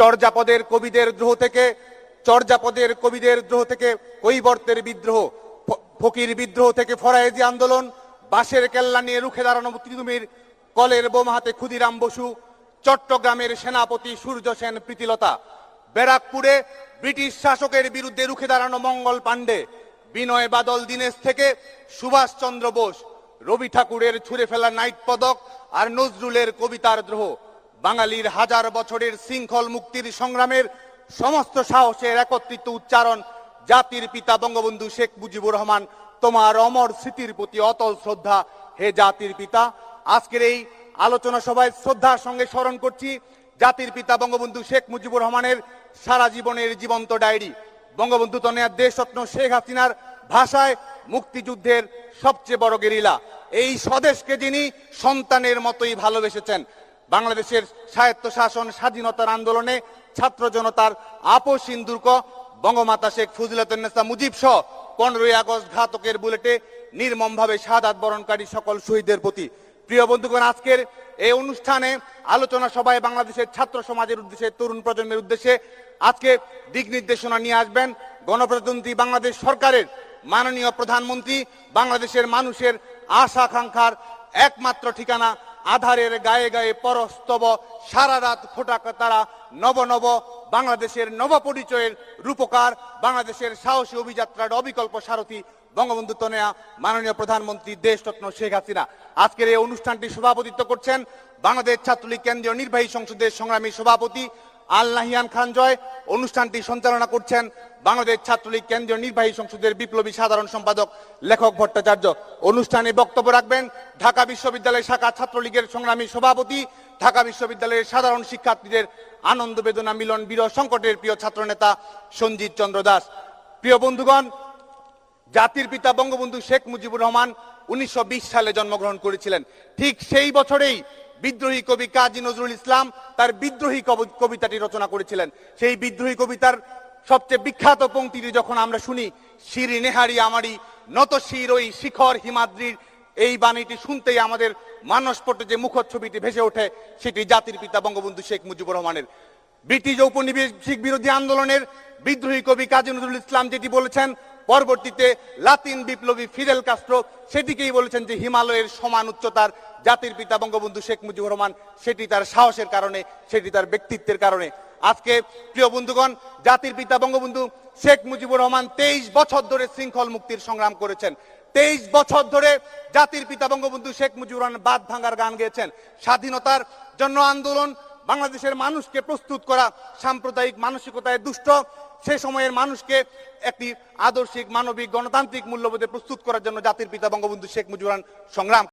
চর্যাপদের কবিদের দ্রোহ থেকে, চর্যাপদের কবিদের দ্রোহ থেকে কৈবর্তের বিদ্রোহ ফকির বিদ্রোহ থেকে ফরায়েজি আন্দোলন, বাঁশের কেল্লা নিয়ে রুখে দাঁড়ানো মুক্তিযুদ্ধের কলের বোমা হাতে ক্ষুদিরাম বসু, চট্টগ্রামের সেনাপতি সূর্য সেন প্রীতিলতা, ব্যারাকপুরে ব্রিটিশ শাসকের বিরুদ্ধে রুখে দাঁড়ানো মঙ্গল পাণ্ডে, বিনয় বাদল দীনেশ থেকে সুভাষচন্দ্র বোস, রবি ঠাকুরের ছুঁড়ে ফেলা নাইট পদক আর নজরুলের কবিতার দ্রোহ। বাঙালির হাজার বছরের শৃঙ্খল মুক্তির সংগ্রামের সমস্ত সাহসের একত্রিত উচ্চারণ জাতির পিতা বঙ্গবন্ধু শেখ মুজিবুর রহমান, তোমার অমর স্মৃতির প্রতি অতল শ্রদ্ধা। হে জাতির পিতা, আজকের এই আলোচনা সভায় শ্রদ্ধার সঙ্গে স্মরণ করছি জাতির পিতা বঙ্গবন্ধু শেখ মুজিবুর রহমানের সারা জীবনের জীবন্ত ডায়েরি। বঙ্গবন্ধু তনয়ার দেশরত্ন শেখ হাসিনার ভাষায় মুক্তিযুদ্ধের সবচেয়ে বড় গেরিলা। এই স্বদেশকে যিনি সন্তানের মতোই ভালোবেসেছেন বাংলাদেশের স্বায়ত্ত শাসন স্বাধীনতার আন্দোলনে ছাত্র জনতার আপোষ সিন্দুর্ক বঙ্গমাতা শেখ ফজিলাতুন্নেসা মুজিব সহ পনেরোই আগস্ট ঘাতকের বুলেটে নির্মমভাবে শাহাদাত বরণকারী সকল শহীদদের প্রতি। প্রিয় বন্ধুগণ, আজকের এই অনুষ্ঠানে আলোচনা সভায় বাংলাদেশের ছাত্র সমাজের উদ্দেশ্যে, তরুণ প্রজন্মের উদ্দেশ্যে আজকে দিক নির্দেশনা নিয়ে আসবেন গণপ্রজাতন্ত্রী বাংলাদেশ সরকারের মাননীয় প্রধানমন্ত্রী, বাংলাদেশের মানুষের আশা আকাঙ্ক্ষার একমাত্র ঠিকানা আধারের গায়ে গায়ে পরস্তব, সারা রাত ফোটাক তারা নব নব বাংলাদেশের নব পরিচয়ের রূপকার, বাংলাদেশের সাহসী অভিযাত্রার অবিকল্প সারথী বঙ্গবন্ধু তনয়া, মাননীয় প্রধানমন্ত্রী দেশরত্ন শেখ হাসিনা। আজকের এই অনুষ্ঠানটি সভাপতিত্ব করছেন বাংলাদেশ ছাত্রলীগ কেন্দ্রীয় নির্বাহী সংসদের সংগ্রামী সভাপতি আল নাহিয়ান খান জয় অনুষ্ঠানটি সঞ্চালনা করছেন বাংলাদেশ ছাত্রলীগ কেন্দ্রীয় নির্বাহী সংসদের বিপ্লবী সাধারণ সম্পাদক, লেখক ভট্টাচার্য। অনুষ্ঠানে বক্তব্য রাখবেন ঢাকা বিশ্ববিদ্যালয় শাখা ছাত্রলীগের সংগ্রামী সভাপতি, ঢাকা বিশ্ববিদ্যালয়ের সাধারণ শিক্ষার্থীদের আনন্দ বেদনা মিলন বীর সংকটের প্রিয় ছাত্রনেতা সঞ্জিত চন্দ্র দাস। প্রিয় বন্ধুগণ, জাতির পিতা বঙ্গবন্ধু শেখ মুজিবুর রহমান উনিশশো বিশ সালে জন্মগ্রহণ করেছিলেন। ঠিক সেই বছরেই বিদ্রোহী কবি কাজী নজরুল ইসলাম তার বিদ্রোহী কব- কবিতাটি রচনা করেছিলেন। সেই বিদ্রোহী কবিতার সবচেয়ে বিখ্যাত পঙ্ক্তিটি যখন আমরা শুনি শিরি নেহারি আমারি, নত শির ওই শিখর হিমাদ্রির এই বাণীটি শুনতেই আমাদের মানসপটে যে মুখর ছবিটি ভেসে ওঠে, সেটি জাতির পিতা বঙ্গবন্ধু শেখ মুজিবুর রহমানের। ব্রিটিশ ঔপনিবেশিক বিরোধী আন্দোলনের বিদ্রোহী কবি কাজী নজরুল ইসলাম যেটি বলেছেন, পরবর্তীতে লাতিন বিপ্লবী ফিদেল কাস্ট্রো সেটিকেই বলেছেন যে হিমালয়ের সমান উচ্চতার জাতির পিতা বঙ্গবন্ধু শেখ মুজিবুর রহমান, সেটি তার সাহসের কারণে, সেটি তার ব্যক্তিত্বের কারণে। আজকে, প্রিয় বন্ধুগণ, জাতির পিতা বঙ্গবন্ধু শেখ মুজিবুর রহমান তেইশ বছর ধরে শৃঙ্খল মুক্তির সংগ্রাম করেছেন। তেইশ বছর ধরে জাতির পিতা বঙ্গবন্ধু শেখ মুজিবুর রহমান বাদ ভাঙ্গার গান গেয়েছেন। স্বাধীনতার জন্য আন্দোলন বাংলাদেশের মানুষকে প্রস্তুত করা সাম্প্রদায়িক মানসিকতায় দুষ্ট সে সময়ের মানুষকে একটি আদর্শিক, মানবিক, গণতান্ত্রিক মূল্যবোধে প্রস্তুত করার জন্য জাতির পিতা বঙ্গবন্ধু শেখ মুজিবুর সংগ্রাম